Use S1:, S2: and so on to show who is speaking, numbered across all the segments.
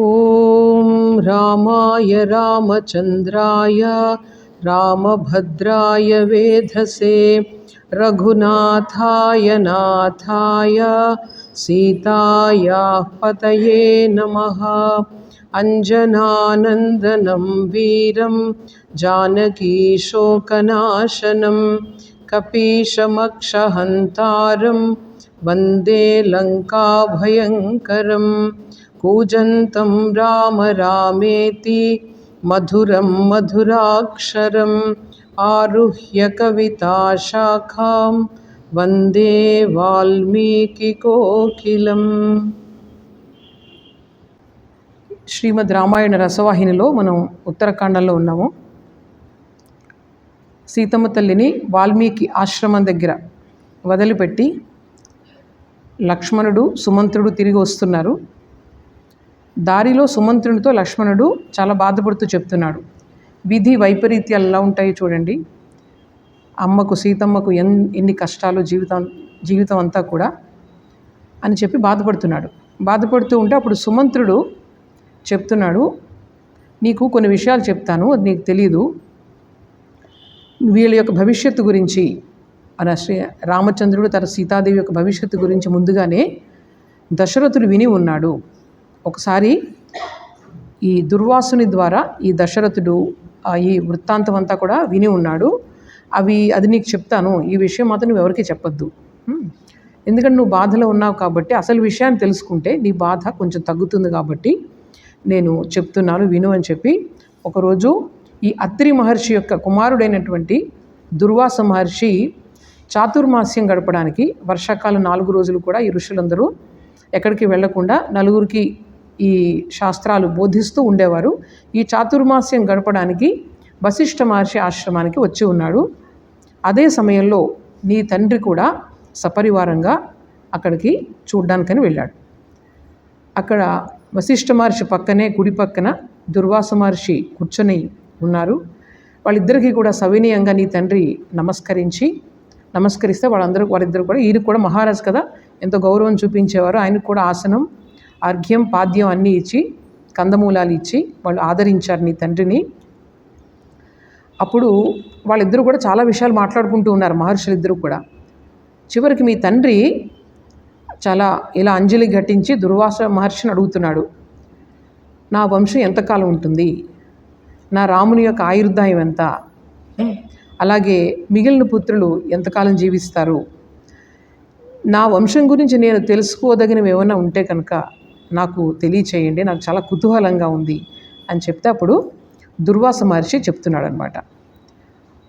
S1: ॐ रामाय रामचन्द्राय रामभद्राय वेधसे रघुनाथाय नाथाय सीतायाः पतये नमः अञ्जनानन्दनं वीरं जानकीशोकनाशनं कपीशमक्षहन्तारं वन्दे लङ्काभयङ्करम् कूजन्तं राम रामेति मधुरं मधुराक्षरम् आरुह्य कविताशाखां वन्दे వాల్మీకికోకిలం శ్రీమద్ రామాయణ రసవాహినిలో మనం ఉత్తరాఖండంలో ఉన్నాము సీతమ్మ తల్లిని వాల్మీకి ఆశ్రమం దగ్గర వదిలిపెట్టి లక్ష్మణుడు సుమంత్రుడు తిరిగి వస్తున్నారు దారిలో సుమంత్రునితో లక్ష్మణుడు చాలా బాధపడుతూ చెప్తున్నాడు. విధి వైపరీత్యాలు ఎలా ఉంటాయి చూడండి. అమ్మకు సీతమ్మకు ఎన్ ఎన్ని కష్టాలు జీవితం జీవితం అంతా కూడా అని చెప్పి బాధపడుతున్నాడు. బాధపడుతూ ఉంటే అప్పుడు సుమంత్రుడు చెప్తున్నాడు నీకు కొన్ని విషయాలు చెప్తాను అది నీకు తెలియదు వీళ్ళ యొక్క భవిష్యత్తు గురించి అని శ్రీ రామచంద్రుడు తన సీతాదేవి యొక్క భవిష్యత్తు గురించి ముందుగానే దశరథుడు విని ఉన్నాడు. ఒకసారి ఈ దుర్వాసుని ద్వారా ఈ దశరథుడు ఈ వృత్తాంతం అంతా కూడా విని ఉన్నాడు. అవి అది నీకు చెప్తాను. ఈ విషయం మాత్రం నువ్వు ఎవరికీ చెప్పొద్దు. ఎందుకంటే నువ్వు బాధలో ఉన్నావు కాబట్టి అసలు విషయాన్ని తెలుసుకుంటే నీ బాధ కొంచెం తగ్గుతుంది కాబట్టి నేను చెప్తున్నాను విను అని చెప్పి ఒకరోజు ఈ అత్రి మహర్షి యొక్క కుమారుడైనటువంటి దుర్వాస మహర్షి చాతుర్మాస్యం గడపడానికి వర్షాకాలం నాలుగు రోజులు కూడా ఈ ఋషులందరూ ఎక్కడికి వెళ్ళకుండా నలుగురికి ఈ శాస్త్రాలు బోధిస్తూ ఉండేవారు. ఈ చాతుర్మాస్యం గడపడానికి వశిష్ఠ మహర్షి ఆశ్రమానికి వచ్చి ఉన్నాడు. అదే సమయంలో నీ తండ్రి కూడా సపరివారంగా అక్కడికి చూడ్డానికని వెళ్ళాడు. అక్కడ వశిష్ఠ మహర్షి పక్కనే గుడి పక్కన దుర్వాస మహర్షి కూర్చొని ఉన్నారు. వాళ్ళిద్దరికీ కూడా సవినీయంగా నీ తండ్రి నమస్కరించి నమస్కరిస్తే వాళ్ళందరూ వాళ్ళిద్దరు కూడా ఈయన కూడా మహారాజు కదా ఎంతో గౌరవం చూపించేవారు. ఆయనకు కూడా ఆసనం అర్ఘ్యం పాద్యం అన్నీ ఇచ్చి కందమూలాలు ఇచ్చి వాళ్ళు ఆదరించారు నీ తండ్రిని. అప్పుడు వాళ్ళిద్దరూ కూడా చాలా విషయాలు మాట్లాడుకుంటూ ఉన్నారు మహర్షులు ఇద్దరు కూడా. చివరికి మీ తండ్రి చాలా ఇలా అంజలి ఘటించి దుర్వాస మహర్షిని అడుగుతున్నాడు నా వంశం ఎంతకాలం ఉంటుంది? నా రాముని యొక్క ఆయుర్దాయం ఎంత? అలాగే మిగిలిన పుత్రులు ఎంతకాలం జీవిస్తారు? నా వంశం గురించి నేను తెలుసుకోదగినవి ఏమైనా ఉంటే కనుక నాకు తెలియచేయండి నాకు చాలా కుతూహలంగా ఉంది అని చెప్తే అప్పుడు దుర్వాస మహర్షి చెప్తున్నాడు అనమాట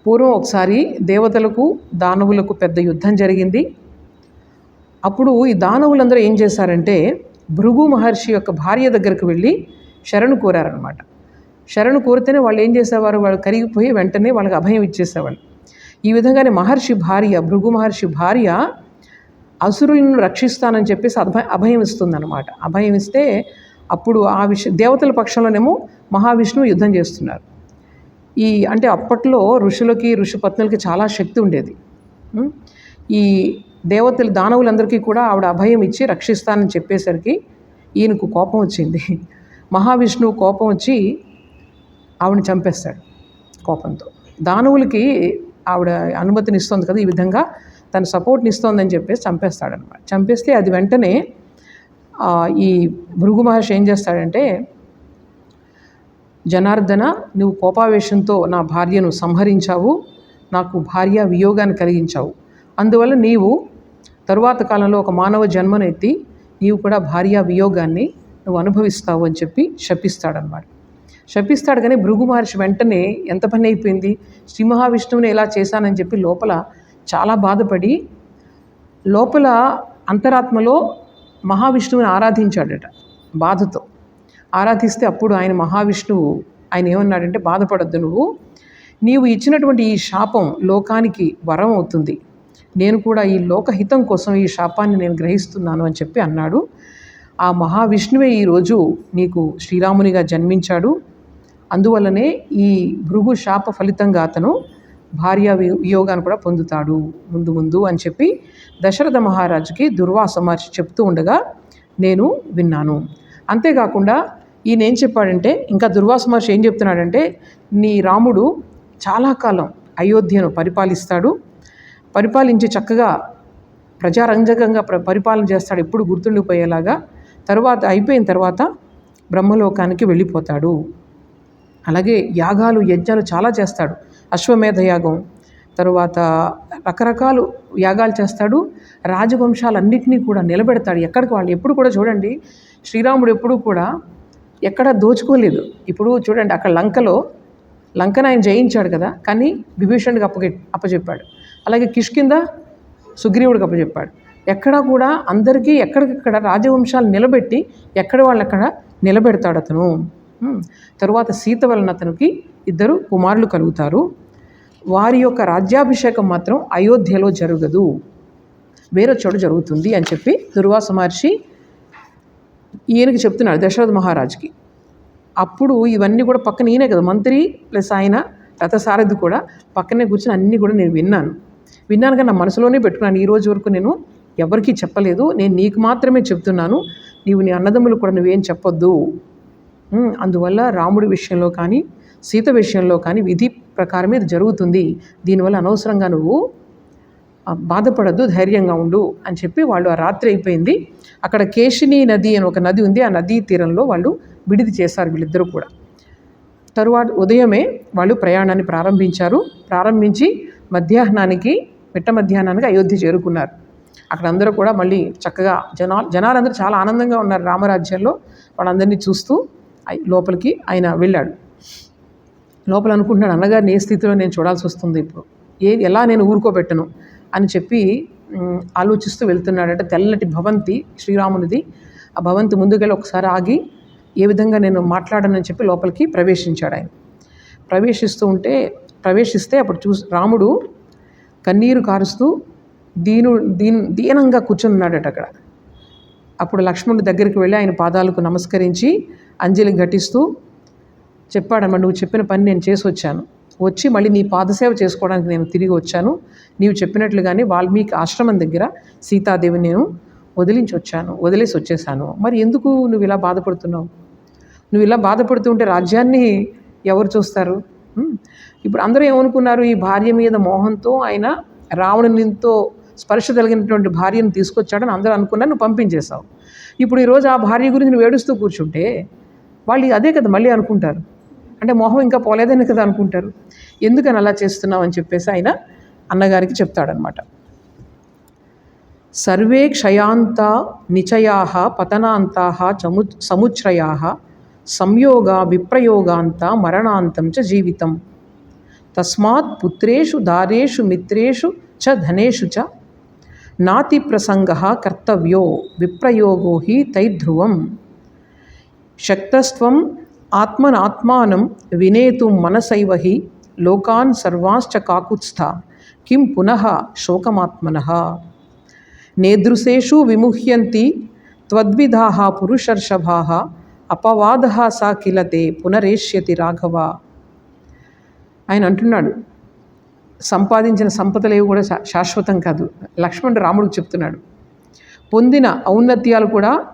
S1: పూర్వం ఒకసారి దేవతలకు దానవులకు పెద్ద యుద్ధం జరిగింది. అప్పుడు ఈ దానవులందరూ ఏం చేశారంటే భృగు మహర్షి యొక్క భార్య దగ్గరకు వెళ్ళి శరణు కోరారనమాట శరణు కోరితేనే వాళ్ళు ఏం చేసేవారు? వాళ్ళు కరిగిపోయి వెంటనే వాళ్ళకి అభయం ఇచ్చేసేవాళ్ళు. ఈ విధంగానే మహర్షి భార్య భృగు మహర్షి భార్య అసురులను రక్షిస్తానని చెప్పేసి అభయ అభయం ఇస్తుందన్నమాట. అభయం ఇస్తే అప్పుడు ఆ విష దేవతల పక్షంలోనేమో మహావిష్ణువు యుద్ధం చేస్తున్నారు. ఈ అంటే అప్పట్లో ఋషులకి ఋషిపత్నులకి చాలా శక్తి ఉండేది. ఈ దేవతలు దానవులందరికీ కూడా ఆవిడ అభయం ఇచ్చి రక్షిస్తానని చెప్పేసరికి ఈయనకు కోపం వచ్చింది. మహావిష్ణువు కోపం వచ్చి ఆవిడని చంపేస్తాడు కోపంతో. దానవులకి ఆవిడ అనుమతిని ఇస్తుంది కదా ఈ విధంగా. తన సపోర్ట్ని ఇస్తోందని చెప్పేసి చంపేస్తాడనమాట. చంపేస్తే అది వెంటనే ఈ భృగు మహర్షి ఏం చేస్తాడంటే జనార్దన నువ్వు కోపావేశంతో నా భార్యను సంహరించావు నాకు భార్య వియోగాన్ని కలిగించావు. అందువల్ల నీవు తరువాత కాలంలో ఒక మానవ జన్మను ఎత్తి నీవు కూడా భార్య వియోగాన్ని నువ్వు అనుభవిస్తావు అని చెప్పి శపిస్తాడనమాట. శపిస్తాడు కానీ భృగు మహర్షి వెంటనే ఎంత పని అయిపోయింది? శ్రీ మహావిష్ణువుని ఎలా చేశానని చెప్పి లోపల చాలా బాధపడి లోపల అంతరాత్మలో మహావిష్ణువుని ఆరాధించాడట బాధతో. ఆరాధిస్తే అప్పుడు ఆయన మహావిష్ణువు ఆయన ఏమన్నాడంటే బాధపడద్దు నువ్వు. నీవు ఇచ్చినటువంటి ఈ శాపం లోకానికి వరం అవుతుంది. నేను కూడా ఈ లోకహితం కోసం ఈ శాపాన్ని నేను గ్రహిస్తున్నాను అని చెప్పి అన్నాడు. ఆ మహావిష్ణువే ఈరోజు నీకు శ్రీరామునిగా జన్మించాడు. అందువల్లనే ఈ భృగు శాప ఫలితంగా అతను భార్య వియోగాన్ని కూడా పొందుతాడు. ముందు ముందు అని చెప్పి దశరథ మహారాజుకి దుర్వాస మహర్షి చెప్తూ ఉండగా నేను విన్నాను. అంతేకాకుండా ఈయన ఏం చెప్పాడంటే ఇంకా దుర్వాస మహర్షి ఏం చెప్తున్నాడంటే నీ రాముడు చాలా కాలం అయోధ్యను పరిపాలిస్తాడు. పరిపాలించి చక్కగా ప్రజారంజకంగా ప్ర పరిపాలన చేస్తాడు ఎప్పుడు గుర్తుండిపోయేలాగా. తర్వాత అయిపోయిన తర్వాత బ్రహ్మలోకానికి వెళ్ళిపోతాడు. అలాగే యాగాలు యజ్ఞాలు చాలా చేస్తాడు. అశ్వమేధ యాగం తరువాత రకరకాలు యాగాలు చేస్తాడు. రాజవంశాలన్నింటినీ కూడా నిలబెడతాడు. ఎక్కడికి వాళ్ళు? ఎప్పుడు కూడా చూడండి శ్రీరాముడు ఎప్పుడు కూడా ఎక్కడ దోచుకోలేదు. ఇప్పుడు చూడండి అక్కడ లంకలో లంకను ఆయన జయించాడు కదా కానీ విభీషణుడికి అప్పగె అప్పచెప్పాడు. అలాగే కిష్కింద సుగ్రీవుడికి అప్పచెప్పాడు. ఎక్కడా కూడా అందరికీ ఎక్కడికక్కడ రాజవంశాలు నిలబెట్టి ఎక్కడ వాళ్ళు అక్కడ నిలబెడతాడు అతను. తరువాత సీత వలన అతనికి ఇద్దరు కుమారులు కలుగుతారు. వారి యొక్క రాజ్యాభిషేకం మాత్రం అయోధ్యలో జరగదు. వేరే చోట జరుగుతుంది అని చెప్పి దుర్వాస మహర్షి ఈయనకి చెప్తున్నాడు దశరథ మహారాజుకి. అప్పుడు ఇవన్నీ కూడా పక్కన ఈయనే కదా మంత్రి ప్లస్ ఆయన రథసారథి కూడా పక్కనే కూర్చొని అన్నీ కూడా నేను విన్నాను. విన్నాను కానీ నా మనసులోనే పెట్టుకున్నాను. ఈ రోజు వరకు నేను ఎవరికీ చెప్పలేదు. నేను నీకు మాత్రమే చెప్తున్నాను. నీవు నీ అన్నదమ్ములు కూడా నువ్వేం చెప్పొద్దు. అందువల్ల రాముడి విషయంలో కానీ సీత విషయంలో కానీ విధి ప్రకారం ఇది జరుగుతుంది. దీనివల్ల అనవసరంగా నువ్వు బాధపడద్దు ధైర్యంగా ఉండు అని చెప్పి వాళ్ళు ఆ రాత్రి అయిపోయింది. అక్కడ కేశిని నది అని ఒక నది ఉంది. ఆ నదీ తీరంలో వాళ్ళు విడిది చేశారు వీళ్ళిద్దరూ కూడా. తరువాత ఉదయమే వాళ్ళు ప్రయాణాన్ని ప్రారంభించారు. ప్రారంభించి మధ్యాహ్నానికి మిట్ట మధ్యాహ్నానికి అయోధ్య చేరుకున్నారు. అక్కడ అందరూ కూడా మళ్ళీ చక్కగా జనాలు జనాలందరూ చాలా ఆనందంగా ఉన్నారు రామరాజ్యంలో. వాళ్ళందరినీ చూస్తూ లోపలికి ఆయన వెళ్ళాడు. లోపల అనుకుంటున్నాడు అన్నగారిని ఏ స్థితిలో నేను చూడాల్సి వస్తుంది ఇప్పుడు. ఏ ఎలా నేను ఊరుకోబెట్టను? అని చెప్పి ఆలోచిస్తూ వెళ్తున్నాడంటే తెల్లటి భవంతి శ్రీరామునిది. ఆ భవంతి ముందుకెళ్ళి ఒకసారి ఆగి ఏ విధంగా నేను మాట్లాడనని చెప్పి లోపలికి ప్రవేశించాడు ఆయన. ప్రవేశిస్తూ ఉంటే ప్రవేశిస్తే అప్పుడు చూసి రాముడు కన్నీరు కారుస్తూ దీను దీన్ దీనంగా కూర్చుని ఉన్నాడట అక్కడ. అప్పుడు లక్ష్మణుడి దగ్గరికి వెళ్ళి ఆయన పాదాలకు నమస్కరించి అంజలి ఘటిస్తూ చెప్పాడమ్మా నువ్వు చెప్పిన పని నేను చేసి వచ్చాను వచ్చి మళ్ళీ నీ పాదసేవ చేసుకోవడానికి నేను తిరిగి వచ్చాను. నీవు చెప్పినట్లుగానే వాల్మీకి ఆశ్రమం దగ్గర సీతాదేవిని నేను వదిలించి వచ్చాను వదిలేసి వచ్చేసాను. మరి ఎందుకు నువ్వు ఇలా బాధపడుతున్నావు? నువ్వు ఇలా బాధపడుతుంటే రాజ్యాన్ని ఎవరు చూస్తారు? ఇప్పుడు అందరూ ఏమనుకున్నారు? ఈ భార్య మీద మోహంతో ఆయన రావణునితో స్పర్శ కలిగినటువంటి భార్యను తీసుకొచ్చాడని అందరూ అనుకున్నారు నువ్వు పంపించేశావు. ఇప్పుడు ఈరోజు ఆ భార్య గురించి నువ్వు ఏడుస్తూ కూర్చుంటే వాళ్ళు అదే కదా మళ్ళీ అనుకుంటారు. అంటే మోహం ఇంకా పోలేదని కదా అనుకుంటారు. ఎందుకని అలా చేస్తున్నావు అని చెప్పేసి ఆయన అన్నగారికి చెప్తాడనమాట. సర్వే క్షయాంత నిచయా పతనాంతా చము సముచ్రయా సంయోగ విప్రయోగాంత మరణాంతం చ జీవితం. తస్మాత్ పుత్రేషు దారేషు మిత్రేషు చ ధనేషు చ నాతి ప్రసంగ కర్తవ్యో విప్రయోగో హి తైధ్రువం. శక్తస్వం ఆత్మనాత్మానం వినేతుం మనసైవ హి లోకాన్ సర్వాంశ్చ కాకుత్స్థ. కిం పునః శోకమాత్మన. నేదృశేషు విముహ్యంతి త్వద్విధాః పురుషర్షభా. అపవాదः సా కిలతే పునరేష్యతి రాఘవ. ఆయన అంటున్నాడు. సంపాదించిన సంపదలేవి కూడా శా- శాశ్వతం కాదు. లక్ష్మణుడు రాముడికి చెప్తున్నాడు. పొందిన ఔన్నత్యాలు కూడా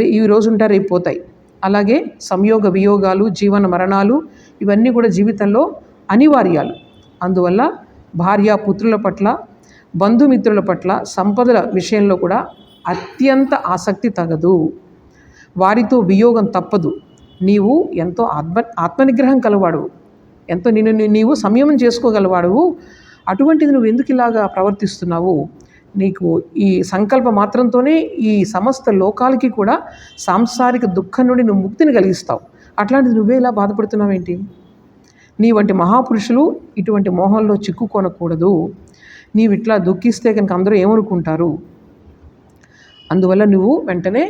S1: ఈ రోజు రేపు పోతాయి. అలాగే సంయోగ వియోగాలు జీవన మరణాలు ఇవన్నీ కూడా జీవితంలో అనివార్యాలు. అందువల్ల భార్య పుత్రుల పట్ల బంధుమిత్రుల పట్ల సంపదల విషయంలో కూడా అత్యంత ఆసక్తి తగదు. వారితో వియోగం తప్పదు. నీవు ఎంతో ఆత్మ ఆత్మనిగ్రహం కలవాడు. ఎంతో నిన్ను నీవు సంయమం చేసుకోగలవాడు అటువంటిది నువ్వు ఎందుకు ఇలాగా ప్రవర్తిస్తున్నావు? నీకు ఈ సంకల్ప మాత్రంతోనే ఈ సమస్త లోకాలకి కూడా సాంసారిక దుఃఖం నుండి నువ్వు ముక్తిని కలిగిస్తావు. అట్లాంటిది నువ్వే ఇలా బాధపడుతున్నావేంటి నీ వంటి మహాపురుషులు ఇటువంటి మోహంలో చిక్కుకొనకూడదు. నీవు ఇట్లా దుఃఖిస్తే కనుక అందరూ ఏమనుకుంటారు? అందువల్ల నువ్వు వెంటనే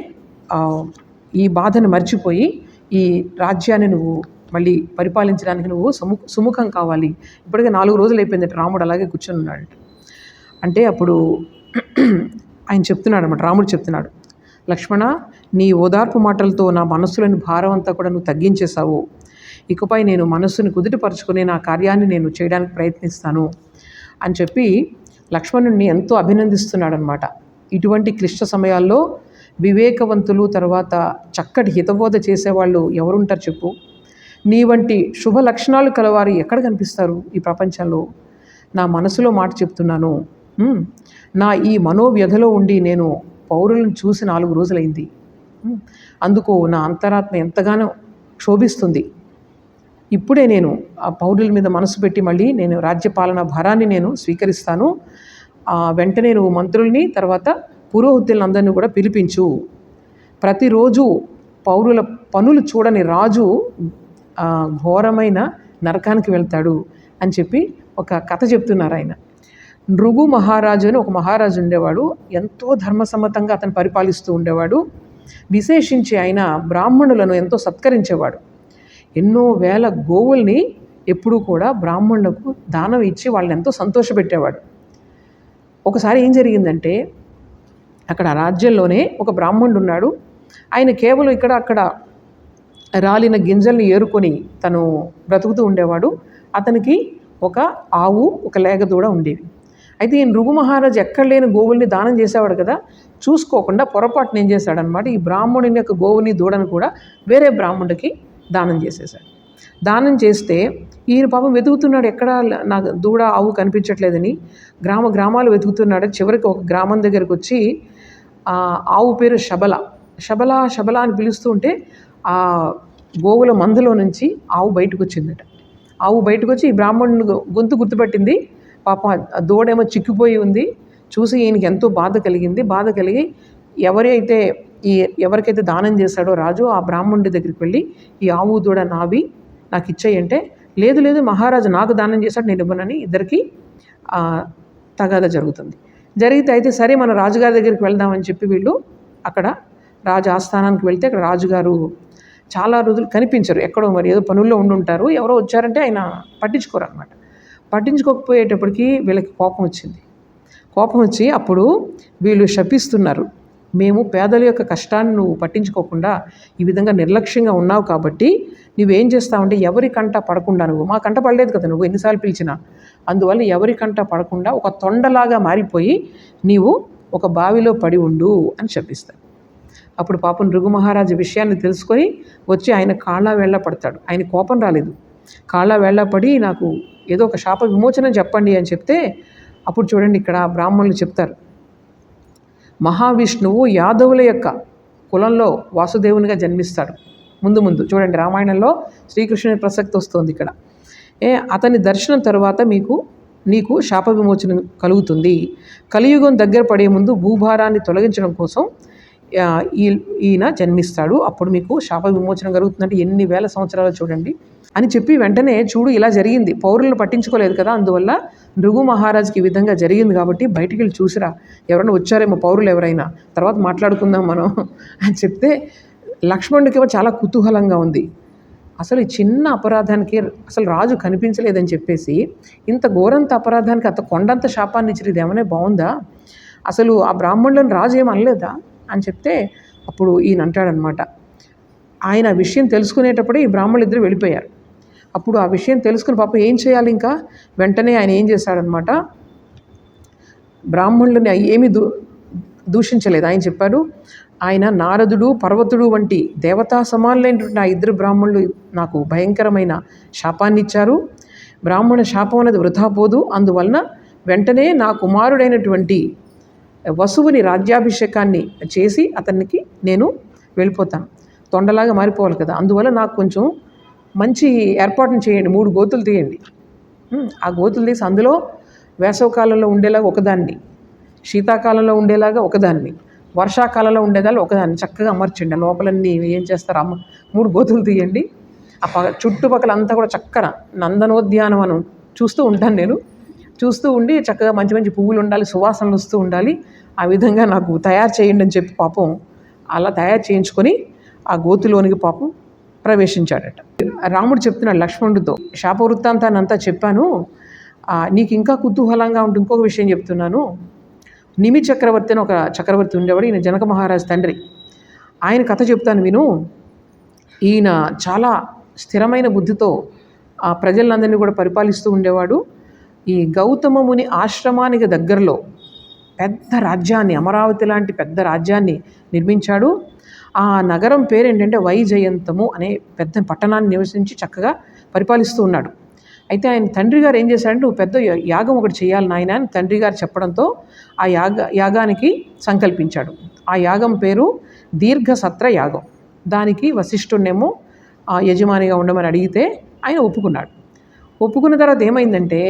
S1: ఈ బాధను మర్చిపోయి ఈ రాజ్యాన్ని నువ్వు మళ్ళీ పరిపాలించడానికి నువ్వు సుము సుముఖం కావాలి. ఇప్పటికే నాలుగు రోజులు అయిపోయిందట రాముడు అలాగే కూర్చొని ఉన్నాడు అంటే అప్పుడు ఆయన చెప్తున్నాడు అనమాట రాముడు చెప్తున్నాడు లక్ష్మణ నీ ఓదార్పు మాటలతో నా మనస్సులోని భారం అంతా కూడా నువ్వు తగ్గించేశావు. ఇకపై నేను మనస్సును కుదుటిపరుచుకునే నా కార్యాన్ని నేను చేయడానికి ప్రయత్నిస్తాను అని చెప్పి లక్ష్మణుడిని ఎంతో అభినందిస్తున్నాడు అనమాట ఇటువంటి క్లిష్ట సమయాల్లో వివేకవంతులు తర్వాత చక్కటి హితబోధ చేసేవాళ్ళు ఎవరుంటారు చెప్పు? నీ వంటి శుభ లక్షణాలు కలవారు ఎక్కడ కనిపిస్తారు ఈ ప్రపంచంలో? నా మనసులో మాట చెప్తున్నాను. నా ఈ మనోవ్యధలో ఉండి నేను పౌరులను చూసి నాలుగు రోజులైంది. అందుకు నా అంతరాత్మ ఎంతగానో క్షోభిస్తుంది. ఇప్పుడే నేను ఆ పౌరుల మీద మనసు పెట్టి మళ్ళీ నేను రాజ్యపాలన భారాన్ని నేను స్వీకరిస్తాను. వెంటనే నువ్వు మంత్రుల్ని తర్వాత పురోహితులందరినీ కూడా పిలిపించు. ప్రతిరోజు పౌరుల పనులు చూడని రాజు ఘోరమైన నరకానికి వెళ్తాడు అని చెప్పి ఒక కథ చెప్తున్నారు ఆయన. నృగు మహారాజు అని ఒక మహారాజు ఉండేవాడు. ఎంతో ధర్మసమ్మతంగా అతను పరిపాలిస్తూ ఉండేవాడు. విశేషించి ఆయన బ్రాహ్మణులను ఎంతో సత్కరించేవాడు. ఎన్నో వేల గోవుల్ని ఎప్పుడూ కూడా బ్రాహ్మణులకు దానం ఇచ్చి వాళ్ళని ఎంతో సంతోషపెట్టేవాడు. ఒకసారి ఏం జరిగిందంటే అక్కడ రాజ్యంలోనే ఒక బ్రాహ్మణుడు ఉన్నాడు. ఆయన కేవలం ఇక్కడ అక్కడ రాలిన గింజల్ని ఏరుకొని తను బ్రతుకుతూ ఉండేవాడు. అతనికి ఒక ఆవు ఒక లేగదూడ ఉండేవి. అయితే ఈయన రుగు మహారాజు ఎక్కడ లేని గోవుల్ని దానం చేసేవాడు కదా. చూసుకోకుండా పొరపాటున ఏం చేశాడనమాట ఈ బ్రాహ్మణుని యొక్క గోవుని దూడను కూడా వేరే బ్రాహ్మణుడికి దానం చేసేసాడు దానం చేస్తే ఈయన పాపం వెతుకుతున్నాడు ఎక్కడ నాకు దూడ ఆవు కనిపించట్లేదని. గ్రామ గ్రామాలు వెతుకుతున్నాడు. చివరికి ఒక గ్రామం దగ్గరికి వచ్చి ఆవు పేరు శబల. శబల శబల అని పిలుస్తూ ఉంటే ఆ గోవుల మందలో నుంచి ఆవు బయటకు వచ్చిందట. ఆవు బయటకు వచ్చి ఈ బ్రాహ్మణుని గొంతు గుర్తుపట్టింది. పాపం ఆ దూడేమో చిక్కిపోయి ఉంది. చూసి ఈయనకి ఎంతో బాధ కలిగింది. బాధ కలిగి ఎవరైతే ఈ ఎవరికైతే దానం చేశాడో రాజు ఆ బ్రాహ్మణుడి దగ్గరికి వెళ్ళి ఈ ఆవు దూడ నావి నాకు ఇచ్చేయంటే లేదు లేదు మహారాజు నాకు దానం చేశాడు నేను ఇవ్వనని ఇద్దరికి తగాద జరుగుతుంది. జరిగితే అయితే సరే మన రాజుగారి దగ్గరికి వెళ్దామని చెప్పి వీళ్ళు అక్కడ రాజు ఆస్థానానికి వెళ్తే అక్కడ రాజుగారు చాలా రోజులు కనిపించరు. ఎక్కడో మరి ఏదో పనుల్లో ఉండుంటారు. ఎవరో వచ్చారంటే ఆయన పట్టించుకోరు అనమాట పట్టించుకోకపోయేటప్పటికి వీళ్ళకి కోపం వచ్చింది. కోపం వచ్చి అప్పుడు వీళ్ళు శపిస్తున్నారు. మేము పేదల యొక్క కష్టాన్ని నువ్వు పట్టించుకోకుండా ఈ విధంగా నిర్లక్ష్యంగా ఉన్నావు కాబట్టి నువ్వేం చేస్తావంటే ఎవరి కంట పడకుండా నువ్వు మా కంట పడలేదు కదా నువ్వు ఎన్నిసార్లు పిలిచినా అందువల్ల ఎవరి కంట పడకుండా ఒక తొండలాగా మారిపోయి నీవు ఒక బావిలో పడి ఉండు అని చెప్పిస్తాడు అప్పుడు పాపం నృగు మహారాజు విషయాన్ని తెలుసుకొని వచ్చి ఆయన కాళ్ళ వేళ్ళ పడతాడు. ఆయన కోపం రాలేదు. కాళ్ళ వేళ్ళ పడి నాకు ఏదో ఒక శాప విమోచనం చెప్పండి అని చెప్తే అప్పుడు చూడండి ఇక్కడ బ్రాహ్మణులు చెప్తారు. మహావిష్ణువు యాదవుల యొక్క కులంలో వాసుదేవునిగా జన్మిస్తాడు. ముందు ముందు చూడండి రామాయణంలో శ్రీకృష్ణుని ప్రసక్తి వస్తుంది ఇక్కడ. ఏ అతని దర్శనం తర్వాత మీకు నీకు శాప విమోచనం కలుగుతుంది. కలియుగం దగ్గర పడే ముందు భూభారాన్ని తొలగించడం కోసం ఈ ఈయన జన్మిస్తాడు. అప్పుడు మీకు శాప విమోచనం కలుగుతుందంటే ఎన్ని వేల సంవత్సరాలు చూడండి. అని చెప్పి వెంటనే చూడు ఇలా జరిగింది. పౌరులను పట్టించుకోలేదు కదా. అందువల్ల నృగు మహారాజుకి ఈ విధంగా జరిగింది కాబట్టి బయటికి వెళ్ళి చూసిరా. ఎవరైనా వచ్చారేమో పౌరులు ఎవరైనా. తర్వాత మాట్లాడుకుందాం మనం అని చెప్తే లక్ష్మణుడికి చాలా కుతూహలంగా ఉంది. అసలు ఈ చిన్న అపరాధానికి అసలు రాజు కనిపించలేదని చెప్పేసి ఇంత ఘోరంత అపరాధానికి అంత కొండంత శాపాన్ని ఇచ్చిన ఇది ఏమైనా బాగుందా? అసలు ఆ బ్రాహ్మణులను రాజు ఏం అనలేదా? అని చెప్తే అప్పుడు ఈయన అంటాడనమాట. ఆయన ఆ విషయం తెలుసుకునేటప్పుడే ఈ బ్రాహ్మణులు ఇద్దరు వెళ్ళిపోయారు. అప్పుడు ఆ విషయం తెలుసుకుని పాప ఏం చేయాలి ఇంకా? వెంటనే ఆయన ఏం చేశాడనమాట? బ్రాహ్మణులని ఏమీ దూ దూషించలేదు. ఆయన చెప్పారు ఆయన నారదుడు పర్వతుడు వంటి దేవతా సమానులైనటువంటి ఆ ఇద్దరు బ్రాహ్మణులు నాకు భయంకరమైన శాపాన్ని ఇచ్చారు. బ్రాహ్మణ శాపం అనేది వృధా పోదు. అందువలన వెంటనే నా కుమారుడైనటువంటి వసువుని రాజ్యాభిషేకాన్ని చేసి అతనికి నేను వెళ్ళిపోతాను. తొండలాగా మారిపోవాలి కదా. అందువల్ల నాకు కొంచెం మంచి ఏర్పాటును చేయండి మూడు గోతులు తీయండి. ఆ గోతులు తీసి అందులో వేసవకాలంలో ఉండేలాగా ఒకదాన్ని శీతాకాలంలో ఉండేలాగా ఒకదాన్ని వర్షాకాలంలో ఉండేదాన్ని ఒకదాన్ని చక్కగా అమర్చండి. ఆ లోపలన్నీ ఏం చేస్తారు? అమ్మ మూడు గోతులు తీయండి. ఆ ప చుట్టుపక్కల అంతా కూడా చక్కన నందనోద్యానవనం చూస్తూ ఉంటాను నేను. చూస్తూ ఉండి చక్కగా మంచి మంచి పువ్వులు ఉండాలి సువాసనలు వస్తూ ఉండాలి. ఆ విధంగా నాకు తయారు చేయండి అని చెప్పి పాపం అలా తయారు చేయించుకొని ఆ గోతులోనికి పాపం ప్రవేశించాడట. రాముడు చెప్తున్నాడు లక్ష్మణుడితో శాప వృత్తాంతాన్ని అంతా చెప్పాను నీకు ఇంకా కుతూహలంగా ఉంటే ఇంకొక విషయం చెప్తున్నాను. నిమి చక్రవర్తి అని ఒక చక్రవర్తి ఉండేవాడు ఈయన జనక మహారాజ్ తండ్రి. ఆయన కథ చెప్తాను విను. ఈయన చాలా స్థిరమైన బుద్ధితో ఆ ప్రజలందరినీ కూడా పరిపాలిస్తూ ఉండేవాడు. ఈ గౌతమ ముని ఆశ్రమానికి దగ్గరలో పెద్ద రాజ్యాన్ని అమరావతి లాంటి పెద్ద రాజ్యాన్ని నిర్మించాడు. ఆ నగరం పేరేంటంటే వైజయంతము అనే పెద్ద పట్టణాన్ని నివసించి చక్కగా పరిపాలిస్తూ ఉన్నాడు. అయితే ఆయన తండ్రి గారు ఏం చేశాడంటే నువ్వు పెద్ద యాగం ఒకటి చేయాలి నాయన అని తండ్రి గారు చెప్పడంతో ఆ యాగ యాగానికి సంకల్పించాడు. ఆ యాగం పేరు దీర్ఘ సత్ర యాగం. దానికి వశిష్ఠుణ్ణేమో ఆ యజమానిగా ఉండమని అడిగితే ఆయన ఒప్పుకున్నాడు. ఒప్పుకున్న తర్వాత ఏమైందంటే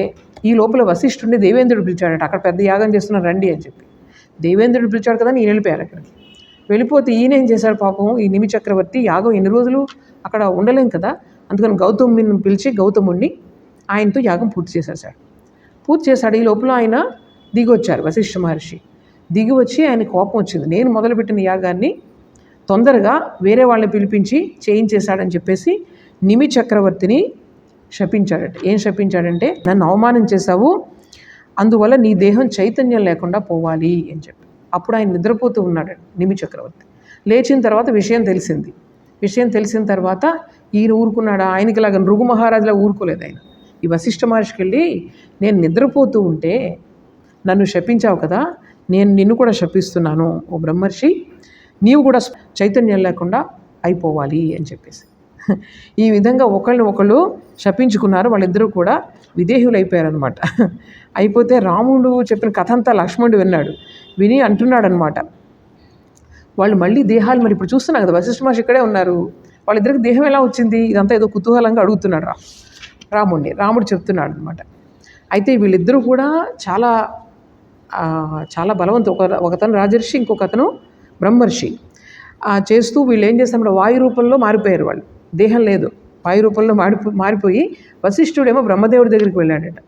S1: ఈ లోపల వశిష్ఠుడిని దేవేంద్రుడు పిలిచాడట. అక్కడ పెద్ద యాగం చేస్తున్నారు రండి అని చెప్పి. దేవేంద్రుడు పిలిచాడు కదా నేను వెళ్ళిపోయారు అక్కడికి. వెళ్ళిపోతే ఈయన ఏం చేశాడు పాపం? ఈ నిమి చక్రవర్తి యాగం ఎన్ని రోజులు అక్కడ ఉండలేం కదా? అందుకని గౌతముని పిలిచి గౌతముణ్ణి ఆయనతో యాగం పూర్తి చేసేసాడు పూర్తి చేశాడు. ఈ లోపల ఆయన దిగొచ్చారు వశిష్ఠ మహర్షి. దిగి వచ్చి ఆయన కోపం వచ్చింది. నేను మొదలుపెట్టిన యాగాన్ని తొందరగా వేరే వాళ్ళని పిలిపించి చేయించేశాడని చెప్పేసి నిమి చక్రవర్తిని శపించాడట. ఏం శపించాడంటే నన్ను అవమానం చేశావు అందువల్ల నీ దేహం చైతన్యం లేకుండా పోవాలి అని చెప్పి. అప్పుడు ఆయన నిద్రపోతూ ఉన్నాడు నిమి చక్రవర్తి. లేచిన తర్వాత విషయం తెలిసింది. విషయం తెలిసిన తర్వాత ఈయన ఊరుకున్నాడు? ఆయనకి లాగా నృగు మహారాజులా ఊరుకోలేదు ఆయన. ఈ వశిష్ఠ మహర్షికి వెళ్ళి నేను నిద్రపోతూ ఉంటే నన్ను శపించావు కదా? నేను నిన్ను కూడా శపిస్తున్నాను ఓ బ్రహ్మర్షి. నీవు కూడా చైతన్యం లేకుండా అయిపోవాలి అని చెప్పేసి. ఈ విధంగా ఒకళ్ళు ఒకళ్ళు శపించుకున్నారు. వాళ్ళిద్దరూ కూడా విదేహులు అయిపోయారనమాట అయిపోతే రాముడు చెప్పిన కథ అంతా లక్ష్మణుడు విన్నాడు. విని అంటున్నాడనమాట. వాళ్ళు మళ్ళీ దేహాలు మరి ఇప్పుడు చూస్తున్నా కదా వశిష్ఠ మహర్షి ఇక్కడే ఉన్నారు. వాళ్ళిద్దరికి దేహం ఎలా వచ్చింది? ఇదంతా ఏదో కుతూహలంగా అడుగుతున్నాడు రా రాముడిని రాముడు చెప్తున్నాడు అనమాట అయితే వీళ్ళిద్దరూ కూడా చాలా చాలా బలవంతు ఒక ఒకతను రాజర్షి ఇంకొక అతను బ్రహ్మర్షి. చేస్తూ వీళ్ళు ఏం చేస్తారంటే వాయు రూపంలో మారిపోయారు వాళ్ళు. దేహం లేదు. వాయు రూపంలో మారిపో మారిపోయి వశిష్ఠుడేమో బ్రహ్మదేవుడి దగ్గరికి వెళ్ళాడట.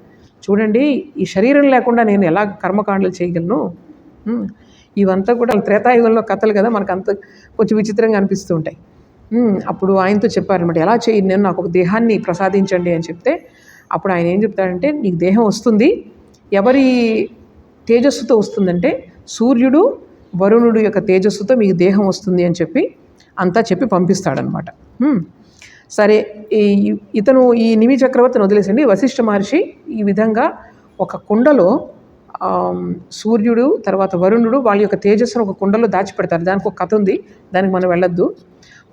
S1: చూడండి ఈ శరీరం లేకుండా నేను ఎలా కర్మకాండలు చేయగలను? ఇవంతా కూడా త్రేతాయుగంలో కథలు కదా మనకు అంత కొంచెం విచిత్రంగా అనిపిస్తూ ఉంటాయి. అప్పుడు ఆయనతో చెప్పారనమాట ఎలా చేయి నేను నాకు ఒక దేహాన్ని ప్రసాదించండి అని చెప్తే అప్పుడు ఆయన ఏం చెప్తాడంటే నీకు దేహం వస్తుంది. ఎవరి తేజస్సుతో వస్తుందంటే సూర్యుడు వరుణుడు యొక్క తేజస్సుతో మీకు దేహం వస్తుంది అని చెప్పి అంతా చెప్పి పంపిస్తాడనమాట. సరే ఈ ఇతను ఈ నిమి చక్రవర్తిని వదిలేసండి. వశిష్ఠ మహర్షి ఈ విధంగా ఒక కుండలో సూర్యుడు తర్వాత వరుణుడు వాళ్ళ యొక్క తేజస్సును ఒక కుండలో దాచిపెడతారు. దానికి ఒక కథ ఉంది. దానికి మనం వెళ్ళొద్దు.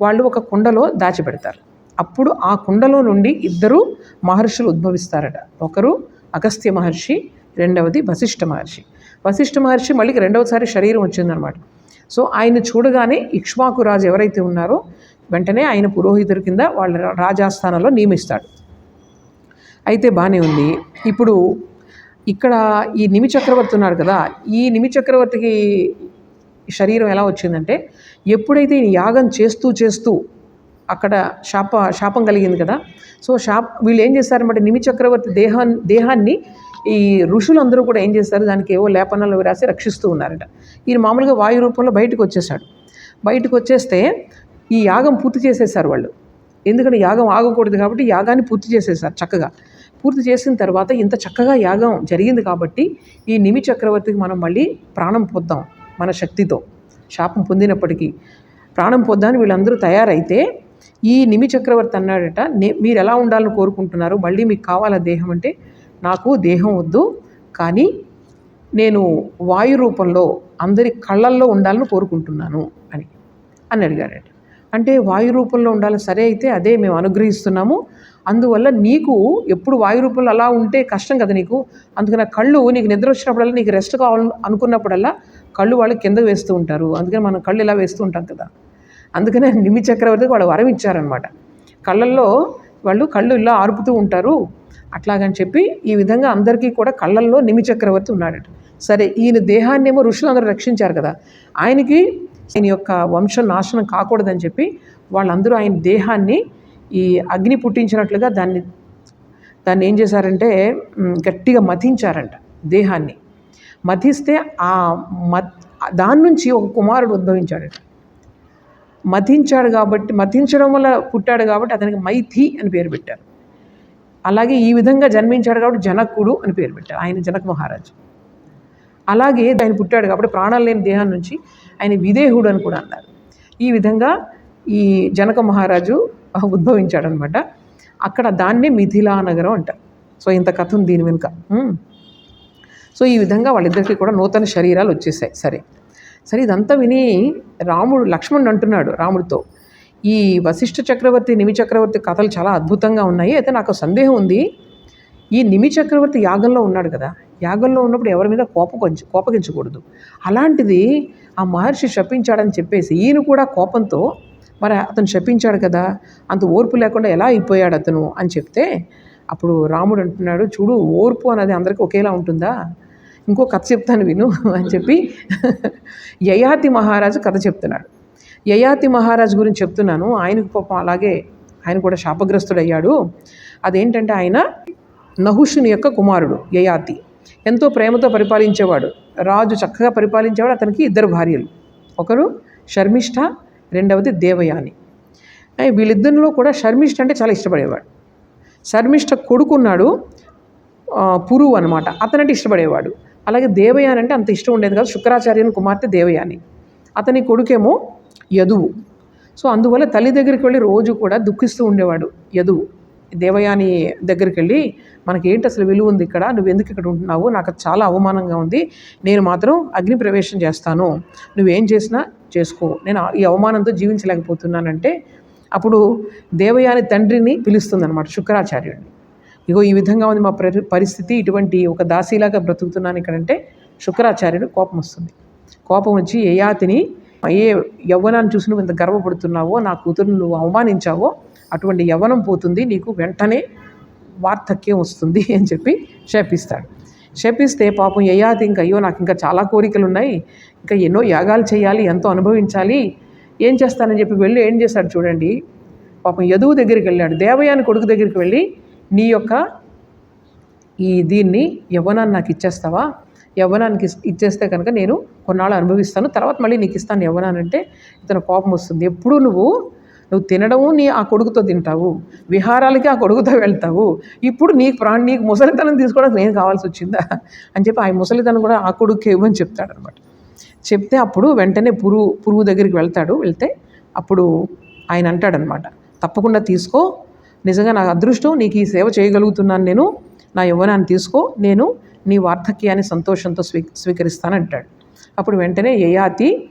S1: వాళ్ళు ఒక కుండలో దాచిపెడతారు. అప్పుడు ఆ కుండలో నుండి ఇద్దరు మహర్షులు ఉద్భవిస్తారట. ఒకరు అగస్త్య మహర్షి రెండవది వశిష్ఠ మహర్షి. వశిష్ఠ మహర్షి మళ్ళీ రెండవసారి శరీరం వచ్చిందనమాట. సో ఆయన చూడగానే ఇక్ష్వాకు రాజు ఎవరైతే ఉన్నారో వెంటనే ఆయన పురోహితుడి కింద వాళ్ళ రాజాస్థానంలో నియమిస్తాడు. అయితే బాగానే ఉంది. ఇప్పుడు ఇక్కడ ఈ నిమి చక్రవర్తి ఉన్నాడు కదా ఈ నిమి చక్రవర్తికి శరీరం ఎలా వచ్చిందంటే ఎప్పుడైతే ఈ యాగం చేస్తూ చేస్తూ అక్కడ శాప శాపం కలిగింది కదా సో శాప్ వీళ్ళు ఏం చేస్తారన్నమాట నిమి చక్రవర్తి దేహాన్ని దేహాన్ని ఈ ఋషులందరూ కూడా ఏం చేస్తారు దానికి ఏవో లేపనాలు రాసి రక్షిస్తూ ఉన్నారట. ఈయన మామూలుగా వాయు రూపంలో బయటకు వచ్చేసాడు. బయటకు వచ్చేస్తే ఈ యాగం పూర్తి చేసేసారు వాళ్ళు. ఎందుకంటే యాగం ఆగకూడదు కాబట్టి యాగాన్ని పూర్తి చేసేసారు చక్కగా. పూర్తి చేసిన తర్వాత ఇంత చక్కగా యాగం జరిగింది కాబట్టి ఈ నిమి చక్రవర్తికి మనం మళ్ళీ ప్రాణం పొద్దాం మన శక్తితో. శాపం పొందినప్పటికీ ప్రాణం పొద్దాని వీళ్ళందరూ తయారైతే ఈ నిమి చక్రవర్తి అన్నాడట నే మీరు ఎలా ఉండాలని కోరుకుంటున్నారు? మళ్ళీ మీకు కావాలా దేహం అంటే? నాకు దేహం వద్దు కానీ నేను వాయు రూపంలో అందరి కళ్ళల్లో ఉండాలని కోరుకుంటున్నాను అని. అని అడిగాడట. అంటే వాయు రూపంలో ఉండాలి. సరే అయితే అదే మేము అనుగ్రహిస్తున్నాము. అందువల్ల నీకు ఎప్పుడు వాయు రూపంలో అలా ఉంటే కష్టం కదా నీకు. అందుకని ఆ కళ్ళు నీకు నిద్ర వచ్చినప్పుడల్లా నీకు రెస్ట్ కావాలి అనుకున్నప్పుడల్లా కళ్ళు వాళ్ళు కిందకు వేస్తూ ఉంటారు. అందుకని మనం కళ్ళు ఇలా వేస్తూ ఉంటాం కదా. అందుకనే నిమి చక్రవర్తికి వాళ్ళు వరం ఇచ్చారనమాట కళ్ళల్లో వాళ్ళు కళ్ళు ఇలా ఆర్పుతూ ఉంటారు. అట్లాగని చెప్పి ఈ విధంగా అందరికీ కూడా కళ్ళల్లో నిమి చక్రవర్తి ఉన్నాడట. సరే ఈయన దేహాన్ని ఏమో ఋషులు అందరూ రక్షించారు కదా. ఆయనకి ఆయన యొక్క వంశం నాశనం కాకూడదని చెప్పి వాళ్ళందరూ ఆయన దేహాన్ని ఈ అగ్ని పుట్టించినట్లుగా దాన్ని దాన్ని ఏం చేశారంటే గట్టిగా మతించారంట దేహాన్ని. మతిస్తే ఆ మత్ దాని నుంచి ఒక కుమారుడు ఉద్భవించాడు మతించాడు కాబట్టి మతించడం వల్ల పుట్టాడు కాబట్టి అతనికి మైథి అని పేరు పెట్టారు. అలాగే ఈ విధంగా జన్మించాడు కాబట్టి జనకుడు అని పేరు పెట్టారు. ఆయన జనక మహారాజు. అలాగే ఆయన పుట్టాడు కాబట్టి ప్రాణాలు లేని దేహం నుంచి ఆయన విదేహుడు అని కూడా అన్నారు. ఈ విధంగా ఈ జనక మహారాజు ఉద్భవించాడనమాట. అక్కడ దాన్నే మిథిలా నగరం అంటారు. సో ఇంత కథ ఉంది దీని వెనుక. సో ఈ విధంగా వాళ్ళిద్దరికీ కూడా నూతన శరీరాలు వచ్చేసాయి. సరే. సరే ఇదంతా విని రాముడు లక్ష్మణుడు అంటున్నాడు రాముడితో. ఈ వశిష్ఠ చక్రవర్తి నిమి చక్రవర్తి కథలు చాలా అద్భుతంగా ఉన్నాయి. అయితే నాకు సందేహం ఉంది. ఈ నిమి చక్రవర్తి యాగంలో ఉన్నాడు కదా. యాగంలో ఉన్నప్పుడు ఎవరి మీద కోపకొంచ కోపగించకూడదు. అలాంటిది ఆ మహర్షి శపించాడని చెప్పేసి ఈయన కూడా కోపంతో మరి అతను శపించాడు కదా అంత ఓర్పు లేకుండా ఎలా అయిపోయాడు అతను? అని చెప్తే అప్పుడు రాముడు అంటున్నాడు చూడు ఓర్పు అనేది అందరికీ ఒకేలా ఉంటుందా? ఇంకో కథ చెప్తాను విను అని చెప్పి యయాతి మహారాజు కథ చెప్తున్నాడు. యయాతి మహారాజు గురించి చెప్తున్నాను. ఆయనకు పాపం అలాగే ఆయన కూడా శాపగ్రస్తుడయ్యాడు. అదేంటంటే ఆయన నహుషుని యొక్క కుమారుడు యయాతి. ఎంతో ప్రేమతో పరిపాలించేవాడు. రాజు చక్కగా పరిపాలించేవాడు. అతనికి ఇద్దరు భార్యలు. ఒకరు శర్మిష్ఠ రెండవది దేవయాని. వీళ్ళిద్దరిలో కూడా శర్మిష్ఠ అంటే చాలా ఇష్టపడేవాడు. శర్మిష్ఠ కొడుకున్నాడు పురువు అనమాట అతనంటే ఇష్టపడేవాడు. అలాగే దేవయాని అంటే అంత ఇష్టం ఉండేది కాదు. శుక్రాచార్యుని కుమార్తె దేవయాని. అతని కొడుకేమో యదువు. సో అందువల్ల తల్లి దగ్గరికి వెళ్ళి రోజు కూడా దుఃఖిస్తూ ఉండేవాడు యదువు. దేవయాని దగ్గరికి వెళ్ళి మనకి ఏంటి అసలు విలువ ఉంది ఇక్కడ? నువ్వు ఎందుకు ఇక్కడ ఉంటున్నావు? నాకు చాలా అవమానంగా ఉంది. నేను మాత్రం అగ్ని ప్రవేశం చేస్తాను. నువ్వేం చేసినా చేసుకో. నేను ఈ అవమానంతో జీవించలేకపోతున్నానంటే అప్పుడు దేవయాని తండ్రిని పిలుస్తుందన్నమాట శుక్రాచార్యుడిని. ఇగో ఈ విధంగా ఉంది మా పరి- పరిస్థితి. ఇటువంటి ఒక దాసీలాగా బ్రతుకుతున్నాను ఇక్కడంటే శుక్రాచార్యుడు కోపం వస్తుంది. కోపం వచ్చి యయాతిని ఏ యవ్వనాన్ని చూసి నువ్వు ఇంత గర్వపడుతున్నావో నా కూతురు నువ్వు అవమానించావో అటువంటి యవ్వనం పోతుంది నీకు వెంటనే వార్ధక్యం వస్తుంది అని చెప్పి శపిస్తాడు. శపిస్తే పాపం యయాతి ఇంకా అయ్యో నాకు ఇంకా చాలా కోరికలు ఉన్నాయి ఇంకా ఎన్నో యాగాలు చేయాలి ఎంతో అనుభవించాలి ఏం చేస్తానని చెప్పి వెళ్ళి ఏం చేశాడు చూడండి. పాపం యదువు దగ్గరికి వెళ్ళాడు దేవయాని కొడుకు దగ్గరికి వెళ్ళి నీ యొక్క ఈ దీన్ని యవ్వనాన్ని నాకు ఇచ్చేస్తావా? యవ్వనానికి ఇచ్చేస్తే కనుక నేను కొన్నాళ్ళు అనుభవిస్తాను తర్వాత మళ్ళీ నీకు ఇస్తాను యవ్వనానంటే అంటే ఇతను కోపం వస్తుంది. ఎప్పుడు నువ్వు నువ్వు తినడము నీ ఆ కొడుకుతో తింటావు. విహారాలకి ఆ కొడుకుతో వెళ్తావు. ఇప్పుడు నీకు ప్రాణ నీకు ముసలితనం తీసుకోవడానికి నేను కావాల్సి వచ్చిందా? అని చెప్పి ఆ ముసలితనం కూడా ఆ కొడుకు ఇవ్వని చెప్తాడు అనమాట చెప్తే అప్పుడు వెంటనే పురుగు పురుగు దగ్గరికి వెళ్తాడు. వెళ్తే అప్పుడు ఆయన అంటాడనమాట తప్పకుండా తీసుకో. నిజంగా నాకు అదృష్టం నీకు ఈ సేవ చేయగలుగుతున్నాను నేను. నా యవ్వనాన్ని తీసుకో. నేను నీ వార్ధక్యాన్ని సంతోషంతో స్వీ స్వీకరిస్తానంటాడు అప్పుడు వెంటనే యయాతి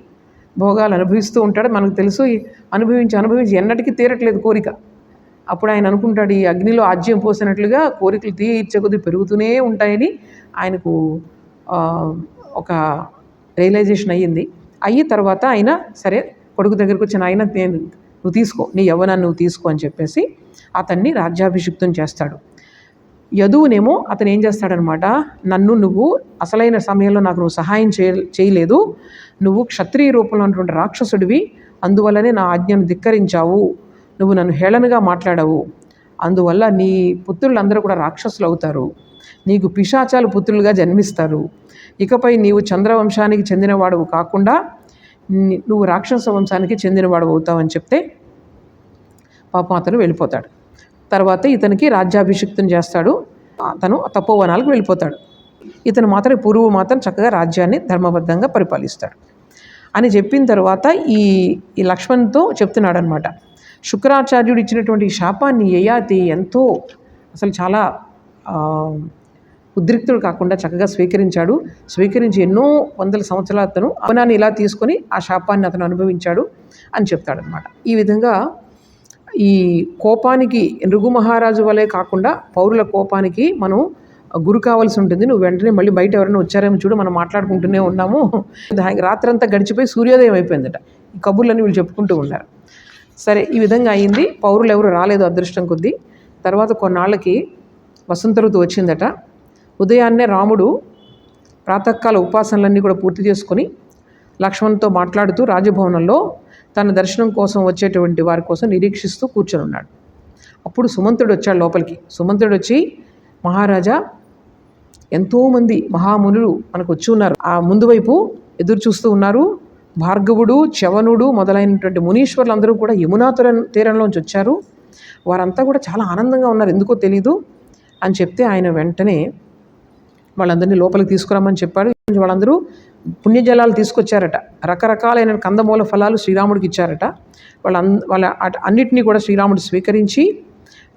S1: భోగాలు అనుభవిస్తూ ఉంటాడు. మనకు తెలుసు ఈ అనుభవించి అనుభవించి ఎన్నటికీ తీరట్లేదు కోరిక. అప్పుడు ఆయన అనుకుంటాడు ఈ అగ్నిలో ఆజ్యం పోసినట్లుగా కోరికలు తీర్చకొద్దీ పెరుగుతూనే ఉంటాయని ఆయనకు ఒక రియలైజేషన్ అయ్యింది. అయ్యి తర్వాత ఆయన సరే కొడుకు దగ్గరికి వచ్చిన ఆయన నేను నువ్వు తీసుకో నీ యవ్వనాన్ని నువ్వు తీసుకో అని చెప్పేసి అతన్ని రాజ్యాభిషిక్తం చేస్తాడు. యదువునేమో అతను ఏం చేస్తాడనమాట నన్ను నువ్వు అసలైన సమయంలో నాకు నువ్వు సహాయం చేయ చేయలేదు. నువ్వు క్షత్రియ రూపంలో ఉన్నటువంటి రాక్షసుడివి. అందువల్లనే నా ఆజ్ఞను ధిక్కరించావు. నువ్వు నన్ను హేళనగా మాట్లాడావు. అందువల్ల నీ పుత్రులందరూ కూడా రాక్షసులు అవుతారు. నీకు పిశాచాలు పుత్రులుగా జన్మిస్తారు. ఇకపై నీవు చంద్రవంశానికి చెందినవాడవు కాకుండా నువ్వు రాక్షస వంశానికి చెందినవాడు అవుతావని చెప్తే పాపం అతను వెళ్ళిపోతాడు. తర్వాత ఇతనికి రాజ్యాభిషిక్తం చేస్తాడు. అతను తపోవనాలకు వెళ్ళిపోతాడు. ఇతను మాత్రం పురుగు మాత్రం చక్కగా రాజ్యాన్ని ధర్మబద్ధంగా పరిపాలిస్తాడు. అని చెప్పిన తర్వాత ఈ ఈ లక్ష్మణ్తో చెప్తున్నాడు అనమాట శుక్రాచార్యుడు ఇచ్చినటువంటి శాపాన్ని యయాతి ఎంతో అసలు చాలా ఉద్రిక్తుడు కాకుండా చక్కగా స్వీకరించాడు. స్వీకరించి ఎన్నో వందల సంవత్సరాలు అతను అవనాన్ని ఇలా తీసుకొని ఆ శాపాన్ని అతను అనుభవించాడు అని చెప్తాడనమాట ఈ విధంగా ఈ కోపానికి నృగు మహారాజు వలె కాకుండా పౌరుల కోపానికి మనం గురి కావాల్సి ఉంటుంది. నువ్వు వెంటనే మళ్ళీ బయట ఎవరైనా వచ్చారేమో చూడు మనం మాట్లాడుకుంటూనే ఉన్నాము. రాత్రంతా గడిచిపోయి సూర్యోదయం అయిపోయిందట. ఈ కబుర్లన్నీ వీళ్ళు చెప్పుకుంటూ ఉన్నారు. సరే ఈ విధంగా అయింది. పౌరులు ఎవరు రాలేదు అదృష్టం కొద్దీ. తర్వాత కొన్నాళ్ళకి వసంత ఋతు వచ్చిందట. ఉదయాన్నే రాముడు ప్రాతకాల ఉపాసనలన్నీ కూడా పూర్తి చేసుకొని లక్ష్మణ్తో మాట్లాడుతూ రాజభవనంలో తన దర్శనం కోసం వచ్చేటువంటి వారి కోసం నిరీక్షిస్తూ కూర్చొని ఉన్నాడు అప్పుడు సుమంతుడు వచ్చాడు లోపలికి. సుమంతుడు వచ్చి మహారాజా ఎంతోమంది మహామునులు మనకు వచ్చి ఉన్నారు. ఆ ముందు వైపు ఎదురు చూస్తూ ఉన్నారు. భార్గవుడు చవనుడు మొదలైనటువంటి మునీశ్వరులు అందరూ కూడా యమునా తీరంలోంచి వచ్చారు. వారంతా కూడా చాలా ఆనందంగా ఉన్నారు. ఎందుకో తెలీదు అని చెప్తే ఆయన వెంటనే వాళ్ళందరినీ లోపలికి తీసుకురమ్మని చెప్పాడు. వాళ్ళందరూ పుణ్యజలాలు తీసుకొచ్చారట. రకరకాలైన కందమూల ఫలాలు శ్రీరాముడికి ఇచ్చారట. వాళ్ళ వాళ్ళ అట- అన్నిటినీ కూడా శ్రీరాముడు స్వీకరించి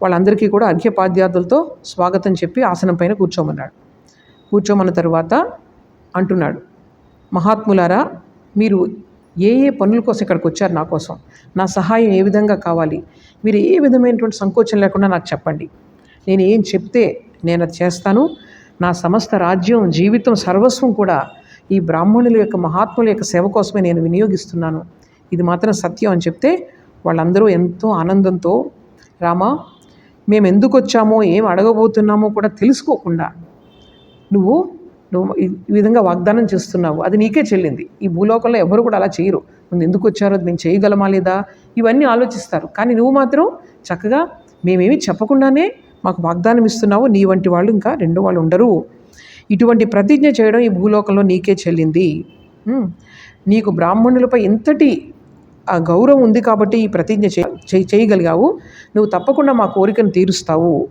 S1: వాళ్ళందరికీ కూడా అర్ఘ్యపాద్యాదులతో స్వాగతం చెప్పి ఆసనం పైన కూర్చోమన్నాడు. కూర్చోమన్న తరువాత అంటున్నాడు మహాత్ములారా మీరు ఏ ఏ పనుల కోసం ఇక్కడికి వచ్చారు నా కోసం? నా సహాయం ఏ విధంగా కావాలి? మీరు ఏ విధమైనటువంటి సంకోచం లేకుండా నాకు చెప్పండి. నేను ఏం చెప్తే నేను అది చేస్తాను. నా సమస్త రాజ్యం జీవితం సర్వస్వం కూడా ఈ బ్రాహ్మణుల యొక్క మహాత్ముల యొక్క సేవ కోసమే నేను వినియోగిస్తున్నాను. ఇది మాత్రం సత్యం అని చెప్తే వాళ్ళందరూ ఎంతో ఆనందంతో రామా మేము ఎందుకు వచ్చామో ఏం అడగబోతున్నామో కూడా తెలుసుకోకుండా నువ్వు నువ్వు ఈ విధంగా వాగ్దానం చేస్తున్నావు. అది నీకే చెల్లింది. ఈ భూలోకంలో ఎవరు కూడా అలా చేయరు. నువ్వు ఎందుకు వచ్చారో అది మేము చేయగలమా లేదా? ఇవన్నీ ఆలోచిస్తారు. కానీ నువ్వు మాత్రం చక్కగా మేమేమి చెప్పకుండానే మాకు వాగ్దానం ఇస్తున్నావు. నీ వంటి వాళ్ళు ఇంకా రెండో వాళ్ళు ఉండరు. ఇటువంటి ప్రతిజ్ఞ చేయడం ఈ భూలోకంలో నీకే చెల్లింది. నీకు బ్రాహ్మణులపై ఎంతటి ఆ గౌరవం ఉంది కాబట్టి ఈ ప్రతిజ్ఞ చే- చేయ- చేయగలిగావు. నువ్వు తప్పకుండా మా కోరికను తీరుస్తావు.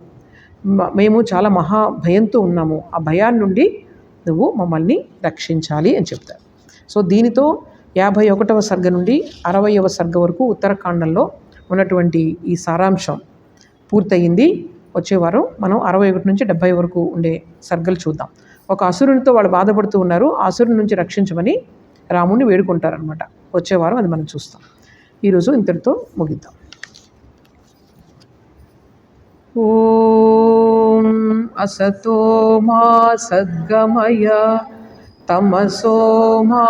S1: మేము చాలా మహా భయంతో ఉన్నాము. ఆ భయాన్ని నుండి నువ్వు మమ్మల్ని రక్షించాలి అని చెప్తారు. సో దీనితో యాభై ఒకటవ సర్గ నుండి అరవయవ సర్గ వరకు ఉత్తరాఖండంలో ఉన్నటువంటి ఈ సారాంశం పూర్తయింది. వచ్చేవారం మనం అరవై ఒకటి నుంచి డెబ్బై వరకు ఉండే సర్గలు చూద్దాం. ఒక అసురునితో వాళ్ళు బాధపడుతూ ఉన్నారు. ఆ అసురుని నుంచి రక్షించమని రాముడిని వేడుకుంటారనమాట వచ్చేవారం అది మనం చూస్తాం. ఈరోజు ఇంతటితో ముగిద్దాం. ఓం అసతో మా సద్గమయ తమసో మా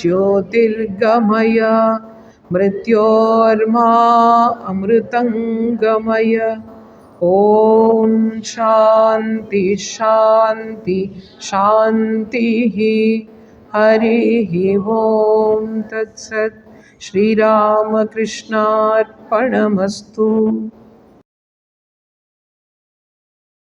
S1: జ్యోతిర్గమయ మృత్యోర్మా అమృతంగమయ. ॐ शान्ति शान्ति शान्तिः। हरिः ॐ तत्सत्। श्रीरामकृष्णार्पणमस्तु।